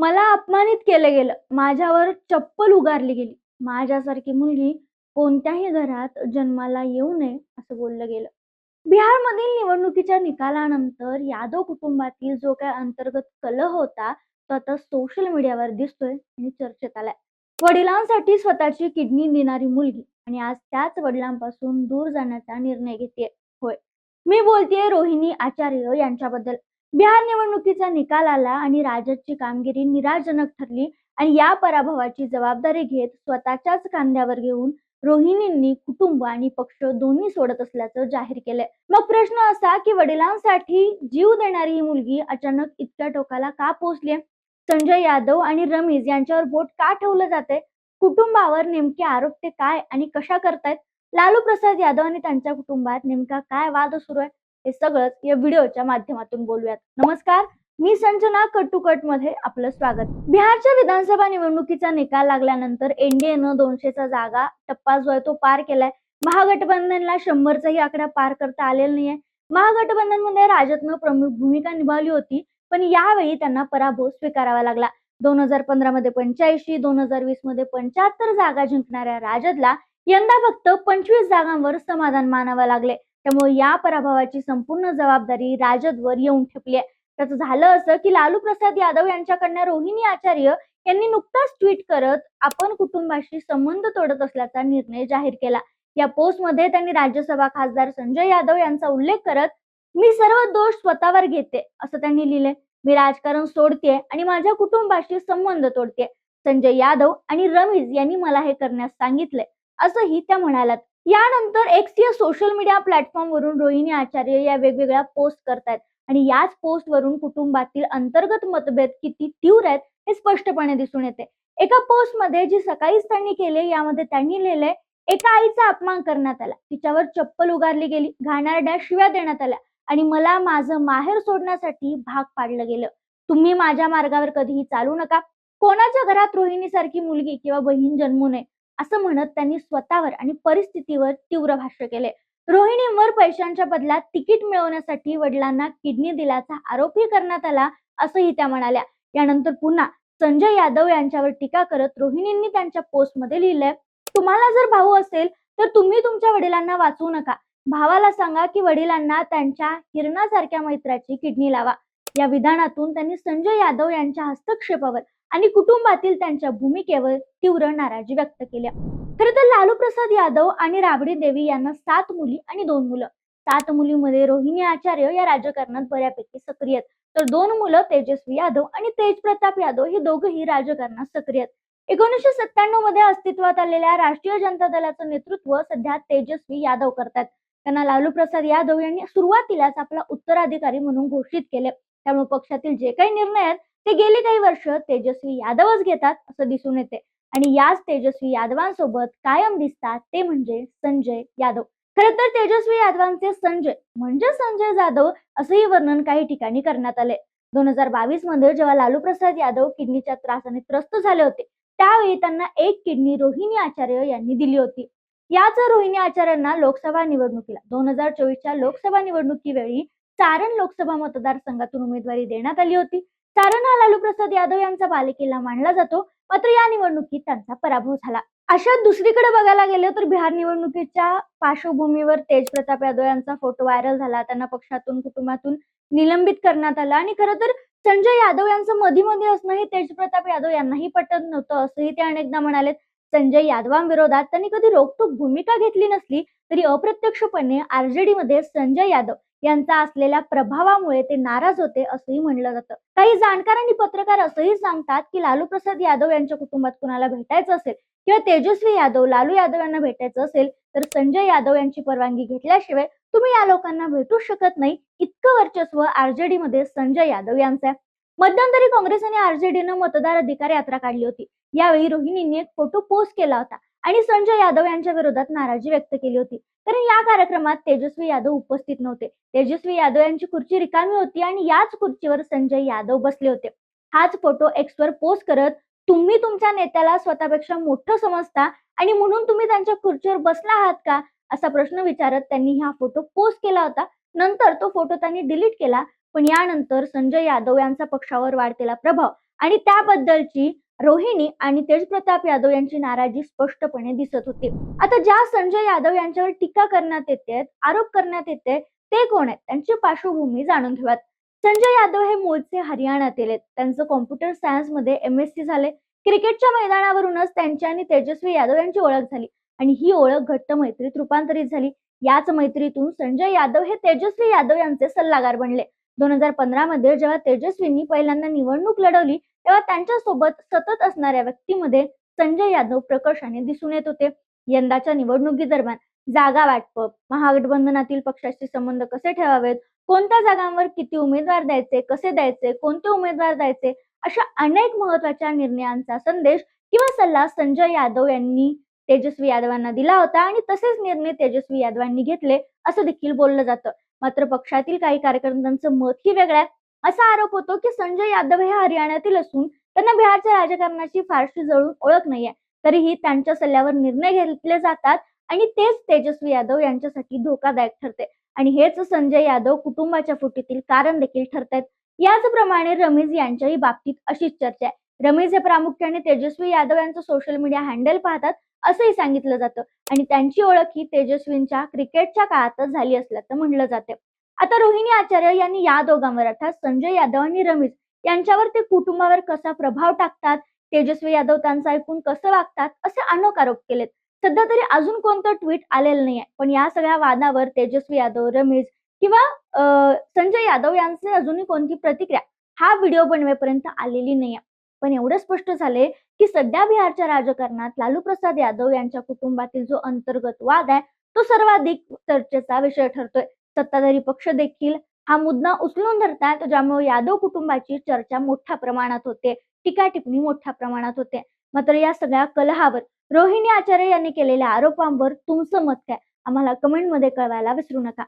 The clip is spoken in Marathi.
मला अपमानित केलं गेलं. माझ्यावर चप्पल उगारली गेली. माझ्यासारखी मुलगी कोणत्याही घरात जन्माला येऊ नये असं बोललं गेलं. बिहारमधील निवडणुकीच्या निकालानंतर यादव कुटुंबातील जो काय अंतर्गत कलह होता तो आता सोशल मीडियावर दिसतोय आणि चर्चेत आलाय. वडिलांसाठी स्वतःची किडनी देणारी मुलगी आणि आज त्याच वडिलांपासून दूर जाण्याचा निर्णय घेते होय. मी बोलतेय रोहिणी आचार्य यांच्याबद्दल. बिहार निवडणुकीचा निकाल आला आणि राजदची कामगिरी निराशजनक ठरली आणि या पराभवाची जबाबदारी घेत स्वतःच्याच खांद्यावर घेऊन रोहिणींनी कुटुंब आणि पक्ष दोन्ही सोडत असल्याचं जाहीर केलंय. मग प्रश्न असा की वडिलांसाठी जीव देणारी ही मुलगी अचानक इतक्या टोकाला का पोहोचली संजय यादव आणि रमेश यांच्यावर बोट का ठेवलं जाते कुटुंबावर नेमके आरोप ते काय आणि कशा करतायत? लालू प्रसाद यादव आणि त्यांच्या कुटुंबात नेमका काय वाद सुरू आहे? हे सगळंच या व्हिडिओच्या माध्यमातून बोलूयात. नमस्कार मी संजना कटमध्ये आपलं स्वागत. बिहारच्या विधानसभा निवडणुकीचा निकाल लागल्यानंतर एनडीएनं दोनशेचा जागा टप्पा जो आहे तो पार केलाय. महागठबंधनला शंभरचाही आकडा पार करता आलेला नाहीये. महागठबंधनमध्ये राजदनं प्रमुख भूमिका निभावली होती पण यावेळी त्यांना पराभव स्वीकारावा लागला. दोन हजार पंधरा मध्ये पंच्याऐंशी दोन हजार वीसमध्ये पंच्याहत्तर जागा जिंकणाऱ्या राजदला यंदा फक्त पंचवीस जागांवर समाधान मानावं लागले. त्यामुळे या पराभवाची संपूर्ण जबाबदारी राजदवर येऊन ठेपली आहे. त्याचं झालं असं की लालू प्रसाद यादव यांच्याकडनं रोहिणी आचार्य यांनी नुकताच ट्विट करत आपण कुटुंबाशी संबंध तोडत असल्याचा निर्णय जाहीर केला. या पोस्टमध्ये त्यांनी राज्यसभा खासदार संजय यादव यांचा उल्लेख करत मी सर्व दोष स्वतःवर घेते असं त्यांनी लिहिलंय. मी राजकारण सोडते आणि माझ्या कुटुंबाशी संबंध तोडते संजय यादव आणि रमीज यांनी मला हे करण्यास सांगितले असंही त्या म्हणाल्यात. यानंतर एक्स या सोशल मीडिया प्लॅटफॉर्म वरून रोहिणी आचार्य या वेगवेगळ्या पोस्ट करतायत. आणि याच पोस्ट वरून कुटुंबातील अंतर्गत मतभेद किती तीव्र आहेत हे स्पष्टपणे दिसून येते. एका पोस्टमध्ये जी सकाळीच त्यांनी केले यामध्ये त्यांनी लिहिले एका आईचा अपमान करण्यात आला. तिच्यावर चप्पल उगारली गेली घाणारड्या शिव्या देण्यात आल्या आणि मला माझं माहेर सोडण्यासाठी भाग पाडलं गेलं. तुम्ही माझ्या मार्गावर कधीही चालू नका. कोणाच्या घरात रोहिणीसारखी मुलगी किंवा बहीण जन्मू नये. असं म्हणत त्यांनी स्वतःवर आणि परिस्थितीवर तीव्र भाष्य केले. रोहिणींवर पैशांच्या बदल्यात तिकीट मिळवण्यासाठी वडिलांना किडनी दिल्याचा आरोपही करण्यात आला असंही त्या म्हणाल्या. यानंतर पुन्हा संजय यादव यांच्यावर टीका करत रोहिणींनी त्यांच्या पोस्टमध्ये लिहिलंय तुम्हाला जर भाऊ असेल तर तुम्ही तुमच्या वडिलांना वाचवू नका. भावाला सांगा की वडिलांना त्यांच्या हिरणासारख्या मैत्राची किडनी लावा. या विधानातून त्यांनी संजय यादव यांच्या हस्तक्षेपावर आणि कुटुंबातील त्यांच्या भूमिकेवर तीव्र नाराजी व्यक्त केल्या. खरं तर लालू प्रसाद यादव आणि राबडी देवी यांना सात मुली आणि दोन मुलं. सात मुलीमध्ये रोहिणी आचार्य या राजकारणात बऱ्यापैकी सक्रिय आहेत. तर दोन मुलं तेजस्वी यादव आणि तेज प्रताप यादव हे दोघंही राजकारणात सक्रिय आहेत. एकोणीसशे सत्त्याण्णवमध्ये अस्तित्वात आलेल्या राष्ट्रीय जनता दलाचं नेतृत्व सध्या तेजस्वी यादव करतात त्यांना लालू प्रसाद यादव यांनी सुरुवातीलाच आपला उत्तराधिकारी म्हणून घोषित केले. त्यामुळे पक्षातील जे काही निर्णय आहेत ते गेले काही वर्ष तेजस्वी यादवच घेतात असं दिसून येते. आणि याच तेजस्वी यादवांसोबत कायम दिसतात ते म्हणजे संजय यादव. खरं तर तेजस्वी यादवांचे संजय म्हणजे संजय जाधव असंही वर्णन काही ठिकाणी करण्यात आले दोन हजार बावीसमध्ये जेव्हा लालू प्रसाद यादव किडनीच्या त्रासाने त्रस्त झाले होते त्यावेळी त्यांना एक किडनी रोहिणी आचार्य यांनी दिली होती. याच रोहिणी आचार्यांना लोकसभा निवडणुकीला दोन हजार चोवीसच्या लोकसभा निवडणुकीवेळी सारण लोकसभा मतदारसंघातून उमेदवारी देण्यात आली होती. सारण हा लालू प्रसाद यादव यांचा बालेकिल्ला मानला जातो. मात्र या निवडणुकीत त्यांचा पराभव झाला. अशा दुसरीकडे बघायला गेलं तर बिहार निवडणुकीच्या पार्श्वभूमीवर तेज प्रताप यादव यांचा फोटो व्हायरल झाला. त्यांना पक्षातून कुटुंबातून निलंबित करण्यात आलं. आणि खरं तर संजय यादव यांचं मधी मध्ये असणं हे तेज प्रताप यादव यांनाही पटत नव्हतं. असंही ते अनेकदा म्हणाले संजय यादवांविरोधात त्यांनी कधी रोखटोक भूमिका घेतली नसली तरी अप्रत्यक्षपणे आरजेडी मध्ये संजय यादव यांचा असलेल्या प्रभावामुळे ते नाराज होते असंही म्हणलं जातं. काही जाणकार आणि पत्रकार असंही सांगतात की लालू प्रसाद यादव यांच्या कुटुंबात कुणाला भेटायचं असेल किंवा तेजस्वी यादव लालू यादव यांना भेटायचं असेल तर संजय यादव यांची परवानगी घेतल्याशिवाय तुम्ही या लोकांना भेटू शकत नाही. इतकं वर्चस्व आरजेडी मध्ये संजय यादव यांचं आहे. मध्यंतरी काँग्रेस आणि आरजेडीनं मतदार अधिकार यात्रा काढली होती. यावेळी रोहिणींनी एक फोटो पोस्ट केला होता. आणि संजय यादव यांच्या विरोधात नाराजी व्यक्त केली होती. कारण या कार्यक्रमात तेजस्वी यादव उपस्थित नव्हते. तेजस्वी यादव यांची खुर्ची रिकामी होती आणि याच खुर्चीवर संजय यादव बसले होते. हाच फोटो एक्सवर पोस्ट करत तुम्ही तुमच्या नेत्याला स्वतःपेक्षा मोठं समजता आणि म्हणून तुम्ही त्यांच्या खुर्चीवर बसला आहात का? असा प्रश्न विचारत त्यांनी हा फोटो पोस्ट केला होता. नंतर तो फोटो त्यांनी डिलीट केला. पण यानंतर संजय यादव यांचा पक्षावर वाढतेला प्रभाव. आणि त्याबद्दलची रोहिणी आणि तेजप्रताप यादव यांची नाराजी स्पष्टपणे दिसत होती. आता ज्या संजय यादव यांच्यावर टीका करण्यात येते आरोप करण्यात येते ते कोण आहेत? त्यांची पार्श्वभूमी जाणून घेऊयात. संजय यादव हे मूळचे हरियाणातील आहेत. त्यांचं कॉम्प्युटर सायन्समध्ये एम एस सी झाले. क्रिकेटच्या मैदानावरूनच त्यांची आणि तेजस्वी यादव यांची ओळख झाली. आणि ही ओळख घट्ट मैत्रीत रूपांतरित झाली. याच मैत्रीतून संजय यादव हे तेजस्वी यादव यांचे सल्लागार बनले. दोन हजार पंधरा मध्ये जेव्हा तेजस्वींनी पहिल्यांदा निवडणूक लढवली तेव्हा त्यांच्यासोबत सतत असणाऱ्या व्यक्तीमध्ये संजय यादव प्रकर्षाने दिसून येत होते. यंदाच्या निवडणुकीदरम्यान जागा वाटप महागठबंधनातील पक्षाशी संबंध कसे ठेवावेत कोणत्या जागांवर किती उमेदवार द्यायचे कसे द्यायचे कोणते उमेदवार द्यायचे अशा अनेक महत्त्वाच्या निर्णयांचा संदेश किंवा सल्ला संजय यादव यांनी तेजस्वी यादवांना दिला होता आणि तसेच निर्णय तेजस्वी यादवांनी घेतले असं देखील बोललं जातं. मात्र पक्षातील काही कार्यकर्त्यांचं मतही वेगळं आहे असा आरोप होतो की संजय यादव हे हरियाणातील असून त्यांना बिहारच्या राजकारणाची फारशी जळून ओळख नाहीये. तरीही त्यांच्या सल्ल्यावर निर्णय घेतले जातात आणि तेच तेजस्वी यादव यांच्यासाठी धोकादायक ठरते. आणि हेच संजय यादव कुटुंबाच्या फुटीतील कारण देखील ठरतायत. याचप्रमाणे रमेश यांच्याही बाबतीत अशीच चर्चा आहे. रमेश हे प्रामुख्याने तेजस्वी यादव यांचं सोशल मीडिया हँडल पाहतात असंही सांगितलं जातं. आणि त्यांची ओळख ही तेजस्वींच्या क्रिकेटच्या काळातच झाली असल्याचं म्हणलं जाते. आता रोहिणी आचार्य यांनी या दोघांवर अर्थात संजय यादव आणि रमेश यांच्यावर ते कुटुंबावर कसा प्रभाव टाकतात तेजस्वी यादव त्यांचं ऐकून कसं वागतात असे अनेक आरोप केलेत. सध्या तरी अजून कोणतं ट्विट आलेलं नाहीये पण या सगळ्या वादावर तेजस्वी यादव रमेश किंवा संजय यादव यांचे अजूनही कोणती प्रतिक्रिया हा व्हिडिओ बनवेपर्यंत आलेली नाहीये. पण एवढं स्पष्ट झाले की सध्या बिहारच्या राजकारणात लालू प्रसाद यादव यांच्या कुटुंबातील जो अंतर्गत वाद आहे तो सर्वाधिक चर्चेचा विषय ठरतोय. सत्ताधारी पक्ष देखील हा मुद्दा उचलून धरतात ज्यामुळे यादव कुटुंबाची चर्चा मोठ्या प्रमाणात होते टीका टिप्पणी मोठ्या प्रमाणात होते. मात्र या सगळ्या कलहावर रोहिणी आचार्य यांनी केलेल्या आरोपांवर तुमचं मत काय? आम्हाला कमेंटमध्ये कळवायला विसरू नका.